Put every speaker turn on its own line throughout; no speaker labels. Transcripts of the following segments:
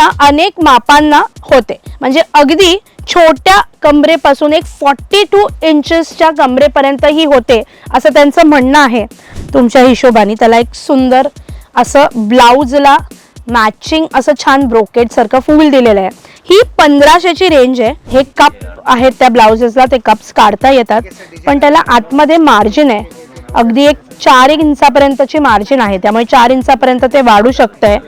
ना अनेक मापांना होते. म्हणजे अगदी छोट्या कमरेपासून एक फॉर्टी टू इंचेसच्या कमरेपर्यंत ही होते असं त्यांचं म्हणणं आहे. तुमच्या हिशोबाने त्याला एक सुंदर असं ब्लाऊजला मॅचिंग असं छान ब्रोकेट सारखं फूल दिलेलं आहे. ही पंधराशेची रेंज आहे. हे कप आहेत त्या ब्लाउजेसला ते कप्स काढता येतात. पण त्याला आतमध्ये मार्जिन आहे. अगदी एक चार इंचापर्यंतची मार्जिन आहे. त्यामुळे चार इंचापर्यंत ते वाढू शकतंय.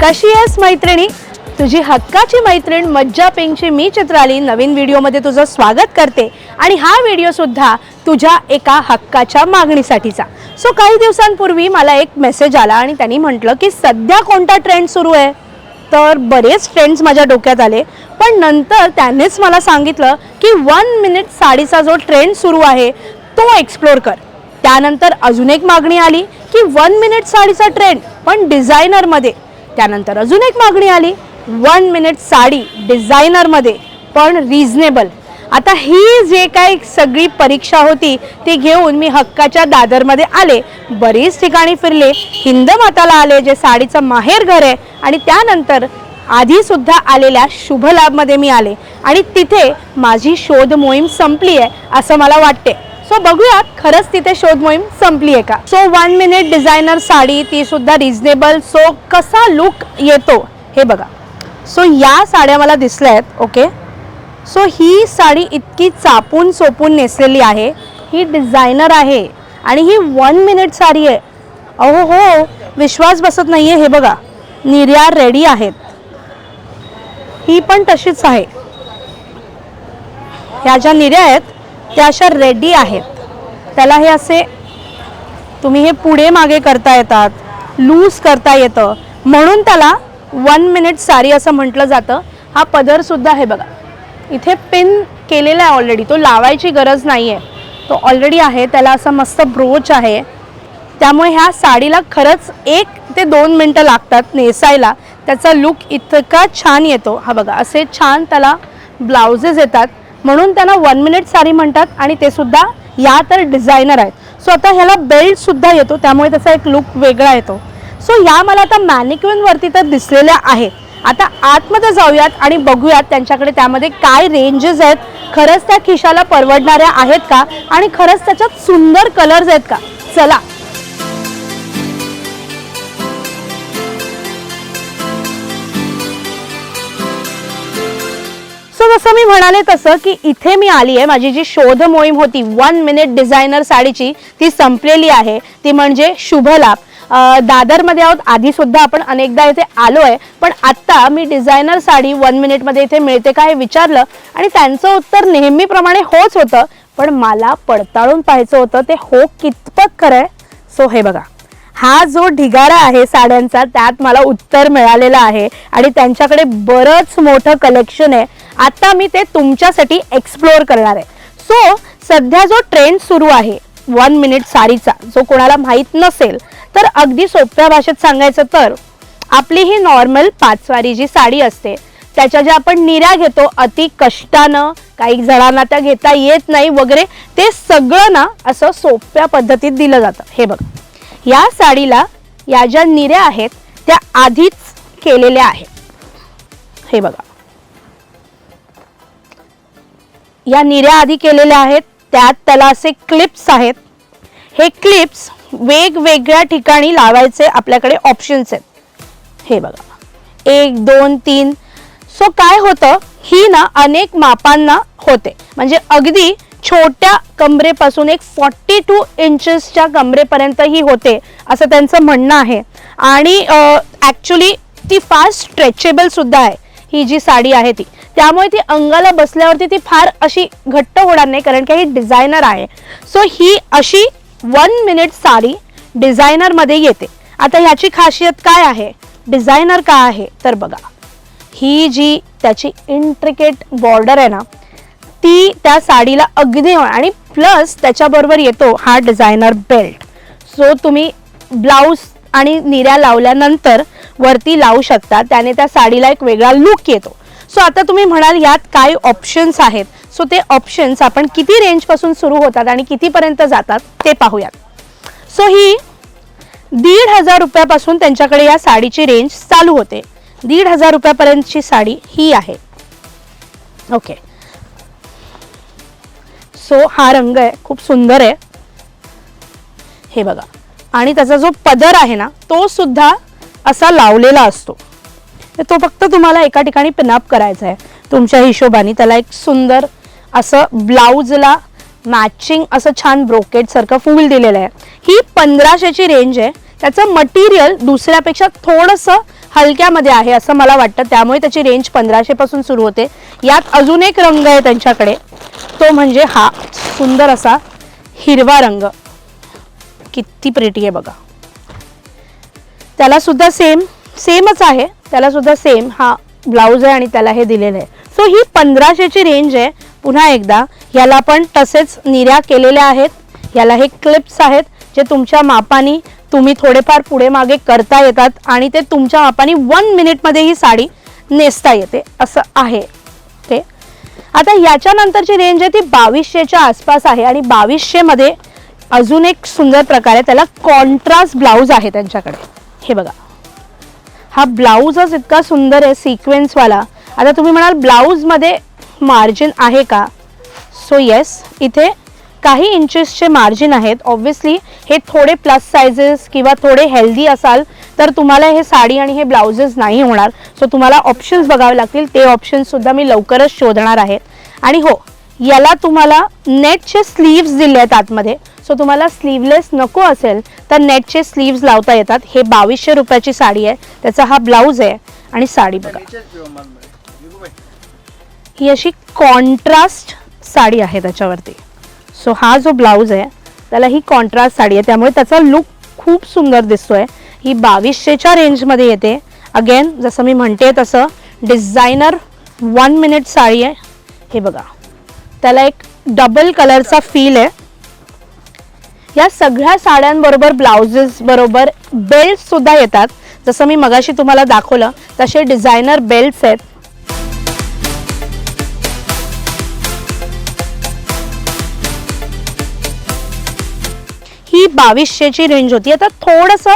कशी आहेस मैत्रिणी? तुझी हक्काची मैत्रीण मज्जा पिंगची मी चित्राली नवीन व्हिडिओमध्ये तुझं स्वागत करते. आणि हा व्हिडिओसुद्धा तुझ्या एका हक्काच्या मागणीसाठीचा. सो काही दिवसांपूर्वी मला एक मेसेज आला आणि त्यांनी म्हटलं की सध्या कोणता ट्रेंड सुरू आहे? तर बरेच ट्रेंड्स माझ्या डोक्यात आले. पण नंतर त्यांनीच मला सांगितलं की वन मिनिट साडीचा जो ट्रेंड सुरू आहे तो एक्सप्लोर कर. त्यानंतर अजून एक मागणी आली की वन मिनिट साडीचा ट्रेंड पण डिझायनरमध्ये त्यानंतर अजून एक मागणी आली. वन मिनिट साडी डिझायनरमध्ये पण रिझनेबल आता ही जे काही सगळी परीक्षा होती ती घेऊन मी हक्काच्या दादरमध्ये आले. बरीच ठिकाणी फिरले. हिंदमाताला आले जे साडीचं माहेर घर आहे. आणि त्यानंतर आधीसुद्धा आलेल्या शुभ लाभमध्ये मी आले. आणि तिथे माझी शोध मोहीम संपली आहे असं मला वाटते. सो बघूयात. खरंच तिथे शोध मोहीम संपली आहे का? So one minute designer sari ती सुद्धा रिझनेबल सो कसा लुक येतो? हे बघा. सो या साड्या मला दिसल्या आहेत ओके सो ही साडी इतकी चापून सोपून नेसलेली आहे. ही डिझायनर आहे. आणि ही वन मिनिट साडी आहे. अहो हो विश्वास बसत नाही आहे हे बघा. निर्या रेडी आहेत. ही पण तशीच आहे. ह्या ज्या निर्या आहेत त्या अशा रेडी आहेत. त्याला हे असे तुम्ही हे पुढे मागे करता येतात लूज करता येतं. म्हणून त्याला वन मिनिट साडी असं म्हटलं जातं. हा पदरसुद्धा आहे बघा. इथे पिन केलेला आहे ऑलरेडी तो लावायची गरज नाही आहे तो ऑलरेडी आहे. त्याला असं मस्त ब्रोच आहे. त्यामुळे ह्या साडीला खरंच एक ते दोन मिनटं लागतात नेसायला. त्याचा लुक इतका छान येतो. हा बघा असे छान त्याला ब्लाउजेस येतात. म्हणून त्यांना वन मिनिट साडी म्हणतात आणि ते सुद्धा या तर डिझायनर आहेत. सो आता ह्याला बेल्ट सुद्धा येतो त्यामुळे त्याचा एक लुक वेगळा येतो. सो या मला आता मॅनिक्युन वरती तर दिसलेल्या आहेत. आता आतमध्ये जाऊयात आणि बघूयात त्यांच्याकडे त्यामध्ये काय रेंजेस आहेत. खरंच त्या खिशाला परवडणाऱ्या आहेत का? आणि खरंच त्याच्यात सुंदर कलर्स आहेत का? चला सो जसं मी म्हणाले तसं की इथे मी आली आहे. माझी जी शोध मोहीम होती वन मिनिट डिझायनर साडीची ती संपलेली आहे. ती म्हणजे शुभलाभ दादरमध्ये आहोत आधी सुद्धा आपण अनेकदा इथे आलो आहे पण आत्ता मी डिझायनर साडी वन मिनिटमध्ये इथे मिळते का हे विचारलं आणि त्यांचं उत्तर नेहमीप्रमाणे होच होतं. पण मला पडताळून पाहायचं होतं ते हो कितपत खरं आहे? सो हे बघा. हा जो ढिगारा आहे साड्यांचा त्यात मला उत्तर मिळालेलं आहे. आणि त्यांच्याकडे बरंच मोठं कलेक्शन आहे. आता मी ते तुमच्यासाठी एक्सप्लोअर करणार आहे. सो सध्या जो ट्रेंड सुरू आहे वन मिनिट साडीचा जो कोणाला माहीत नसेल तर अगदी सोप्या भाषेत सांगायचं तर आपली ही नॉर्मल पाचवारी जी साडी असते त्याच्या ज्या आपण निऱ्या घेतो अति कष्टानं काही जणांना त्या घेता येत नाही वगैरे ते सगळं ना असं सोप्या पद्धतीत दिलं जातं. हे बघ. या साडीला या ज्या निऱ्या आहेत त्या आधीच केलेल्या आहेत. हे बघा. या निऱ्या आधी केलेल्या आहेत त्यात त्याला असे क्लिप्स आहेत. हे क्लिप्स वेगवेगळ्या ठिकाणी लावायचे आपल्याकडे ऑप्शन्स आहेत. हे बघा. एक दोन तीन. सो काय होतं? ही ना अनेक मापांना होते. म्हणजे अगदी छोट्या कमरेपासून एक फॉर्टी टू इंचेसच्या कमरेपर्यंत ही होते असं त्यांचं म्हणणं आहे. आणि ॲक्च्युली ती फार स्ट्रेचेबल सुद्धा आहे ही जी साडी आहे ती. त्यामुळे ती अंगाला बसल्यावरती ती फार अशी घट्ट होणार नाही कारण की ही डिझायनर आहे. सो ही अशी वन मिनिट साडी डिझायनरमध्ये येते. आता ह्याची खासियत काय आहे? डिझायनर का आहे? तर बघा ही जी त्याची इंट्रिकेट बॉर्डर आहे ना ती त्या साडीला अगदी आणि प्लस त्याच्याबरोबर येतो हा डिझायनर बेल्ट सो तुम्ही ब्लाऊज आणि निऱ्या लावल्यानंतर वरती लावू शकता. त्याने त्या साडीला एक वेगळा लुक येतो. सो आता तुम्ही म्हणाल यात काय ऑप्शन्स आहेत? सो ते ऑप्शन्स आपण किती रेंजपासून सुरू होतात आणि कितीपर्यंत जातात ते पाहूयात. सो ही दीड हजार रुपयापासून त्यांच्याकडे या साडीची रेंज चालू होते. दीड हजार रुपयापर्यंतची साडी ही आहे. ओके सो हा रंग आहे खूप सुंदर आहे. हे बघा. आणि त्याचा जो पदर आहे ना तो सुद्धा असा लावलेला असतो. तो फक्त तुम्हाला एका ठिकाणी पिनअप करायचा आहे. तुमच्या हिशोबाने त्याला एक सुंदर असं ब्लाऊजला मॅचिंग असं छान ब्रोकेट सारखं फूल दिलेलं आहे. ही पंधराशेची रेंज आहे. त्याचं मटेरियल दुसऱ्यापेक्षा थोडंसं हलक्यामध्ये आहे असं मला वाटतं. त्यामुळे त्याची रेंज पंधराशे पासून सुरू होते. यात अजून एक रंग आहे त्यांच्याकडे. तो म्हणजे हा सुंदर असा हिरवा रंग. किती प्रिटी आहे बघा. त्याला सुद्धा सेम सेमच आहे. त्याला सुद्धा सेम हा ब्लाऊज आहे आणि त्याला हे दिलेलं आहे. सो ही पंधराशेची रेंज आहे. पुन्हा एकदा ह्याला पण तसेच निर्या केलेल्या आहेत. याला हे क्लिप्स आहेत जे तुमच्या मापानी तुम्ही थोडेफार पुढे मागे करता येतात आणि ते तुमच्या मापानी वन मिनिटमध्ये ही साडी नेसता येते. असं आहे. ते आता याच्यानंतरची रेंज आहे ती बावीसशेच्या आसपास आहे आणि बावीसशेमध्ये अजून एक सुंदर प्रकार आहे. त्याला कॉन्ट्रास्ट ब्लाऊज आहे त्यांच्याकडे. हे बघा. हा ब्लाऊजच इतका सुंदर आहे सिक्वेन्सवाला आता तुम्ही म्हणाल ब्लाऊजमध्ये मार्जिन आहे का? सो येस इथे काही इंचेसचे मार्जिन आहेत. ऑब्व्हियसली हे थोडे प्लस सायझेस किंवा थोडे हेल्दी असाल तर तुम्हाला हे साडी आणि हे ब्लाउजेस नाही होणार. सो तुम्हाला ऑप्शन्स बघावे लागतील. ते ऑप्शन्ससुद्धा मी लवकरच शोधणार आहे. आणि हो याला तुम्हाला नेटचे स्लीव्स दिले आहेत आतमध्ये. सो तुम्हाला स्लीवलेस नको असेल तर नेटचे स्लीव्स लावता येतात. हे बावीसशे रुपयाची साडी आहे. त्याचा हा ब्लाऊज आहे. आणि साडी बघा. ही अशी कॉन्ट्रास्ट साडी आहे त्याच्यावरती. सो हा जो ब्लाऊज आहे त्याला ही कॉन्ट्रास्ट साडी आहे. त्यामुळे त्याचा लुक खूप सुंदर दिसतोय. ही बावीसशेच्या रेंजमध्ये येते. अगेन जसं मी म्हणते तसं डिझायनर वन मिनिट साडी आहे. हे बघा. त्याला एक डबल कलरचा फील आहे. या सगळ्या साड्यांबरोबर ब्लाउजेस बरोबर बेल्ट सुद्धा येतात. जसं मी मगाशी तुम्हाला दाखवलं तसे डिझायनर बेल्ट्स आहेत. बावीसशेची रेंज होती. आता थोडंसं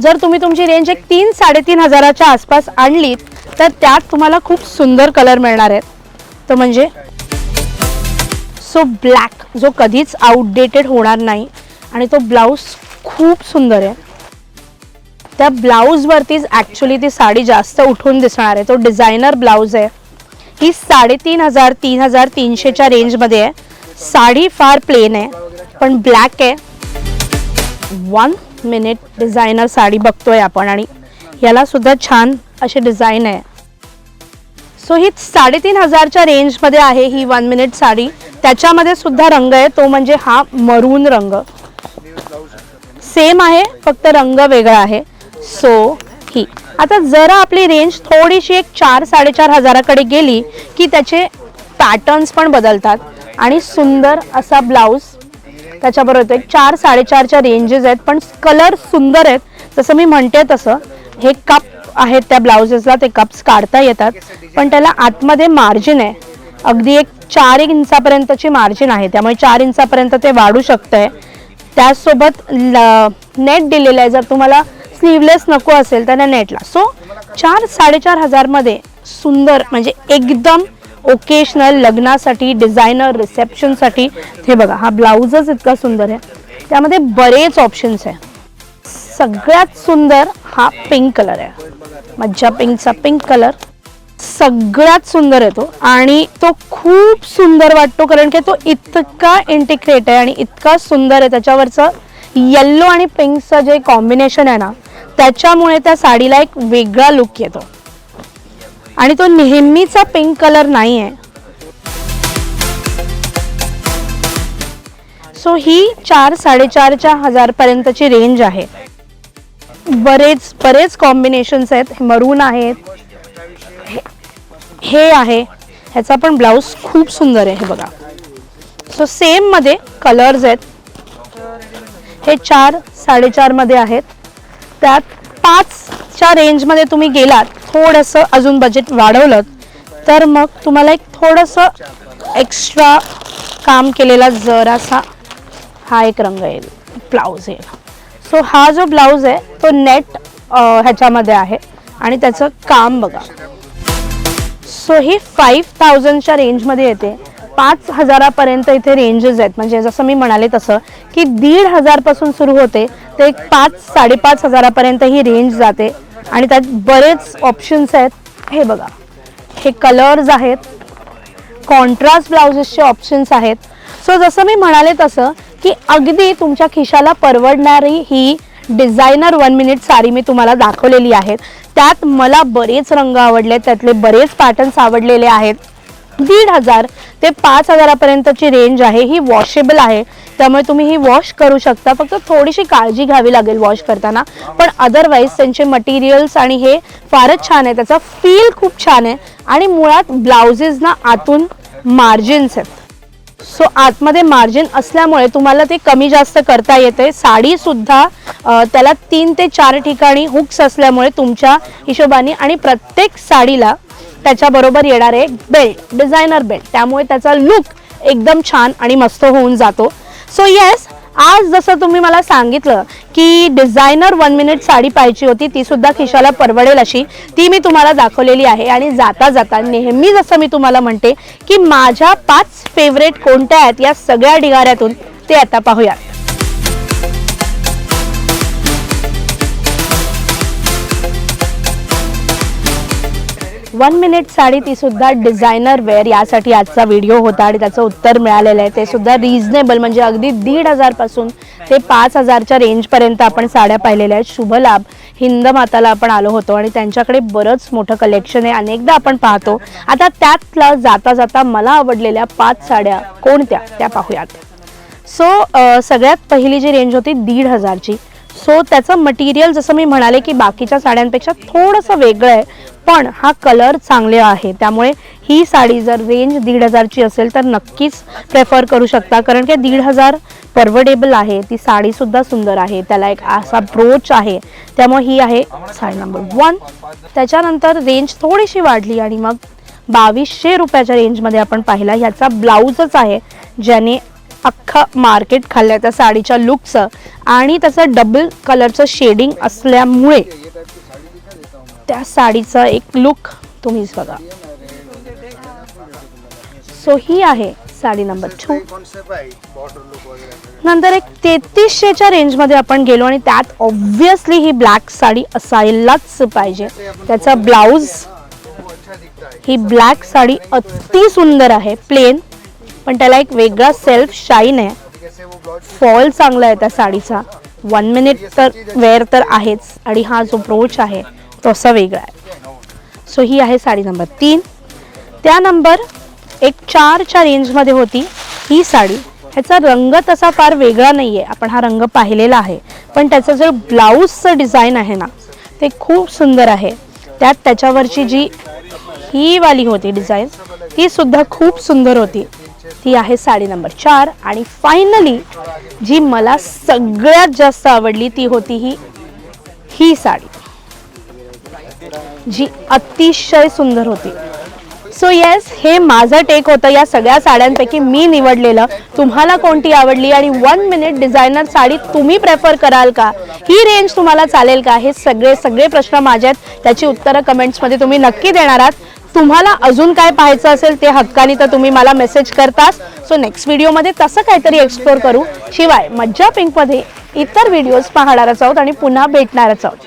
जर तुम्ही तुमची रेंज एक तीन साडेतीन हजाराच्या आसपास आणलीत तर त्यात तुम्हाला खूप सुंदर कलर मिळणार आहेत. तो म्हणजे सो ब्लॅक जो कधीच आउटडेटेड होणार नाही आणि तो ब्लाऊज खूप सुंदर आहे. त्या ब्लाऊजवरतीच ॲक्च्युली ती साडी जास्त उठून दिसणार आहे. तो डिझायनर ब्लाऊज आहे. ही साडेतीन हजार तीन हजार तीनशेच्या रेंजमध्ये आहे. साडी फार प्लेन आहे पण ब्लॅक आहे. वन मिनिट डिझायनर साडी बघतोय आपण आणि याला सुद्धा छान अशी डिझाईन आहे. सो ही साडेतीन हजारच्या रेंजमध्ये आहे ही वन मिनिट साडी. त्याच्यामध्ये सुद्धा रंग आहे. तो म्हणजे हा मरून रंग. सेम आहे फक्त रंग वेगळा आहे. सो ही. आता जरा आपली रेंज थोडीशी एक चार साडेचार हजाराकडे गेली की त्याचे पॅटर्न्स पण बदलतात. आणि सुंदर असा ब्लाऊज त्याच्याबरोबर एक चार साडेचारच्या रेंजेस आहेत पण कलर सुंदर आहेत. जसं मी म्हणते तसं हे कप आहेत त्या ब्लाउजेसला ते कप्स काढता येतात. पण त्याला आतमध्ये मार्जिन आहे. अगदी एक चार एक इंचापर्यंतची मार्जिन आहे. त्यामुळे चार इंचापर्यंत ते वाढू शकतंय. त्याचसोबत नेट दिलेलं आहे. जर तुम्हाला स्लीवलेस नको असेल तर नेटला सो चार साडेचार हजारमध्ये सुंदर म्हणजे एकदम ओकेशनल लग्नासाठी डिझायनर रिसेप्शनसाठी हे बघा हा ब्लाऊजच इतका सुंदर आहे. त्यामध्ये बरेच ऑप्शन्स आहे. सगळ्यात सुंदर हा पिंक कलर आहे. मज्जा पिंकचा पिंक कलर सगळ्यात सुंदर आहे तो. आणि तो खूप सुंदर वाटतो कारण की तो इतका इंटिग्रेट आहे आणि इतका सुंदर आहे. त्याच्यावरचं येल्लो आणि पिंकचं जे कॉम्बिनेशन आहे ना त्याच्यामुळे त्या साडीला एक वेगळा लुक येतो. आणि तो नेहमीचा पिंक कलर नाही आहे सो ही चार साडेचारच्या हजारपर्यंतची रेंज आहे. बरेच बरेच कॉम्बिनेशन्स आहेत. मरून आहेत. हे- आहे. ह्याचा पण ब्लाऊज खूप सुंदर आहे हे बघा. सो सेममध्ये कलर्स आहेत. हे चार साडेचारमध्ये आहेत. त्यात पाचच्या रेंजमध्ये तुम्ही गेलात थोडंसं अजून बजेट वाढवलं तर मग तुम्हाला एक थोडंसं एक्स्ट्रा काम केलेला जरासा हा एक रंग येईल ब्लाऊज येईल. सो हा जो ब्लाऊज आहे तो नेट ह्याच्यामध्ये आहे आणि त्याचं काम बघा. सो ही फाईव्ह थाउजंडच्या रेंजमध्ये येते. पाच हजारापर्यंत इथे रेंजेस आहेत. म्हणजे जसं मी म्हणाले तसं की दीड हजारपासून सुरू होते ते एक पाच साडेपाच हजारापर्यंत ही रेंज जाते. आणि त्यात बरेच ऑप्शन्स आहेत. हे बघा. हे कलर्स आहेत. कॉन्ट्रास्ट ब्लाउजेसचे ऑप्शन्स आहेत. सो जसं मी म्हणाले तसं की अगदी तुमच्या खिशाला परवडणारी ही डिझायनर वन मिनिट साडी मी तुम्हाला दाखवलेली आहे. त्यात मला बरेच रंग आवडले त्यातले बरेच पॅटर्न्स आवडलेले आहेत. दीड हजार ते पाच हजारापर्यंतची रेंज आहे. ही वॉशेबल आहे. त्यामुळे तुम्ही ही वॉश करू शकता. फक्त थोडीशी काळजी घ्यावी लागेल वॉश करताना. पण अदरवाईज त्यांचे मटेरियल्स आणि हे फारच छान आहे. त्याचा फील खूप छान आहे. आणि मुळात ब्लाउजेसना आतून मार्जिन्स आहेत. सो आतमध्ये मार्जिन असल्यामुळे तुम्हाला ते कमी जास्त करता येते साडीसुद्धा त्याला तीन ते चार ठिकाणी हुक्स असल्यामुळे तुमच्या हिशोबाने आणि प्रत्येक साडीला त्याच्याबरोबर येणार आहे बेल्ट डिझायनर बेल्ट त्यामुळे त्याचा लुक एकदम छान आणि मस्त होऊन जातो. सो येस आज जसं तुम्ही मला सांगितलं की डिझायनर वन मिनिट साडी पाहिजे होती ती सुद्धा खिशाला परवडेल अशी. ती मी तुम्हाला दाखवलेली आहे आणि जाता जाता नेहमी जसं मी तुम्हाला म्हणते की माझ्या पाच फेवरेट कोणत्या आहेत या सगळ्या ढिगाऱ्यातून ते आता पाहूयात. वन मिनिट साडी ती सुद्धा डिझायनर वेअर यासाठी आजचा व्हिडिओ होता आणि त्याचं उत्तर मिळालेलं आहे. ते सुद्धा रिझनेबल म्हणजे अगदी दीड हजारपासून ते पाच हजारच्या रेंजपर्यंत आपण साड्या पाहिलेल्या आहेत. शुभलाभ हिंद माताला आपण आलो होतो आणि त्यांच्याकडे बरंच मोठं कलेक्शन आहे. अनेकदा आपण पाहतो. आता त्यातला जाता जाता मला आवडलेल्या पाच साड्या कोणत्या? त्या पाहूयात. सो सगळ्यात पहिली जी रेंज होती दीड हजारची. सो त्याचं मटेरियल जसं मी म्हणाले की बाकीच्या साड्यांपेक्षा थोडंसं वेगळं आहे पण हा कलर चांगले आहे. त्यामुळे ही साडी जर रेंज दीड हजारची असेल तर नक्कीच प्रेफर करू शकता. कारण की दीड हजार परवडेबल आहे. ती साडीसुद्धा सुंदर आहे. त्याला एक असा ब्रोच आहे. त्यामुळे ही आहे साडी नंबर वन त्याच्यानंतर रेंज थोडीशी वाढली आणि मग बावीसशे रुपयाच्या रेंजमध्ये आपण पाहिला. ह्याचा ब्लाऊजच आहे ज्याने अख्खं मार्केट खाल्लं त्या साडीच्या लुकचं आणि त्याचं डबल कलरचं शेडिंग असल्यामुळे त्या साडीचा एक लुक तुम्हीच बघा. सो ही आहे साडी नंबर टू नंतर एक तेहतीसशेच्या रेंजमध्ये आपण गेलो आणि त्यात ऑब्व्हियसली ही ब्लॅक साडी असायलाच पाहिजे. त्याचा ब्लाऊज ही ब्लॅक साडी अति सुंदर आहे प्लेन पण त्याला एक वेगळा सेल्फ शाईन आहे. फॉल चांगला आहे त्या साडीचा. वन मिनिट तर वेअर तर आहेच. आणि हा जो ब्रोच आहे तो असा वेगळा आहे. सो ही आहे साडी नंबर तीन. त्या नंबर एक चारच्या रेंजमध्ये होती ही साडी. ह्याचा रंग तसा फार वेगळा नाही आहे आपण हा रंग पाहिलेला आहे. पण त्याचं जे ब्लाऊजचं डिझाईन आहे ना ते खूप सुंदर आहे. त्यात त्याच्यावरची जी ही वाली होती डिझाईन ती सुद्धा खूप सुंदर होती. ती आहे साडी नंबर चार. आणि फायनली जी मला सगळ्यात जास्त आवडली ती होती ही ही साडी. जी अतिशय सुंदर होती. सो येस हे माझं टेक होतं या सगळ्या साड्यांपैकी मी निवडलेलं. तुम्हाला कोणती आवडली आणि वन मिनिट डिझायनर साडी तुम्ही प्रेफर कराल का? ही रेंज तुम्हाला चालेल का? हे सगळे सगळे प्रश्न माझे आहेत त्याची उत्तरं कमेंट्समध्ये तुम्ही नक्की देणार आहात. तुम्हाला अजून काय पाहायचं असेल ते हक्कानी तर तुम्ही मला मेसेज करताच सो नेक्स्ट व्हिडिओमध्ये तसं काहीतरी एक्सप्लोर करू. शिवाय मज्जा पिंकमध्ये इतर व्हिडिओज पाहणारच आहोत आणि पुन्हा भेटणारच आहोत.